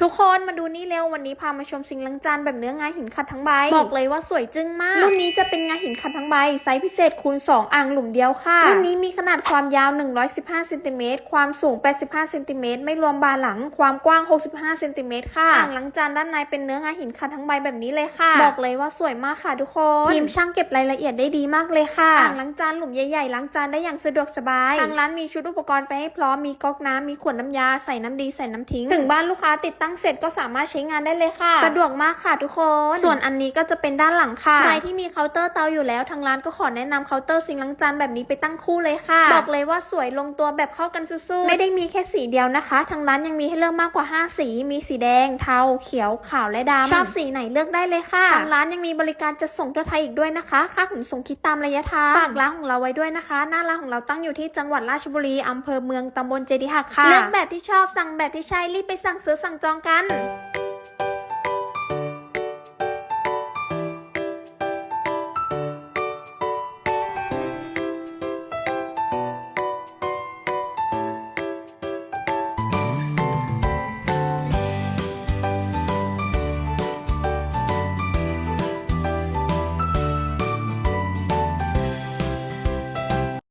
ทุกคนมาดูนี่เร็ววันนี้พามาชมซิงค์ล้างจานแบบเนื้องาหินขัดทั้งใบ บอกเลยว่าสวยจึ้งมากรุ่นนี้จะเป็นงาหินขัดทั้งใบ ไซส์พิเศษคูณ 2 อ่างหลุมเดียวค่ะรุ่นนี้มีขนาดความยาว 115เซนติเมตรความสูง 85เซนติเมตรไม่รวมบานหลังความกว้าง 65เซนติเมตรค่ะอ่างล้างจานด้านในเป็นเนื้องาหินขัดทั้งใบแบบนี้เลยค่ะ บอกเลยว่าสวยมากค่ะทุกคนทีมช่างเก็บรายละเอียดได้ดีมากเลยค่ะอ่างล้างจานหลุมใหญ่ๆล้างจานได้อย่างสะดวกสบายทางร้านมีชุดอุปกรณ์ไปให้พร้อมมีก๊อกน้ำมีขวดน้ำยาใส่น้ำดีใส่น้ำทิ้งถึงบ้านลูกค้าติดตั้งเสร็จก็สามารถใช้งานได้เลยค่ะ สะดวกมากค่ะทุกคน ส่วนอันนี้ก็จะเป็นด้านหลังค่ะ ใครที่มีเคาน์เตอร์เตาอยู่แล้วทางร้านก็ขอแนะนำเคาน์เตอร์ซิงค์ล้างจานแบบนี้ไปตั้งคู่เลยค่ะ บอกเลยว่าสวยลงตัวแบบเข้ากันสุดๆไม่ได้มีแค่สีเดียวนะคะ ทางร้านยังมีให้เลือกมากกว่า 5 สี มีสีแดง เทา เขียว ขาว และดำ ชอบสีไหนเลือกได้เลยค่ะ ทางร้านยังมีบริการจัดส่งทั่วไทยอีกด้วยนะคะ ค่าขนส่งคิดตามระยะทาง ฝากร้านของเราไว้ด้วยนะคะ หน้าร้านของเราตั้งอยู่ที่จังหวัดราชบุรีอำเภอเมืองตำบลเจดีหักค่ะ เลือกแบบที่ชอบ สั่งแบบที่ใช่ รีบไปสั่งซื้อสั่งจองกัน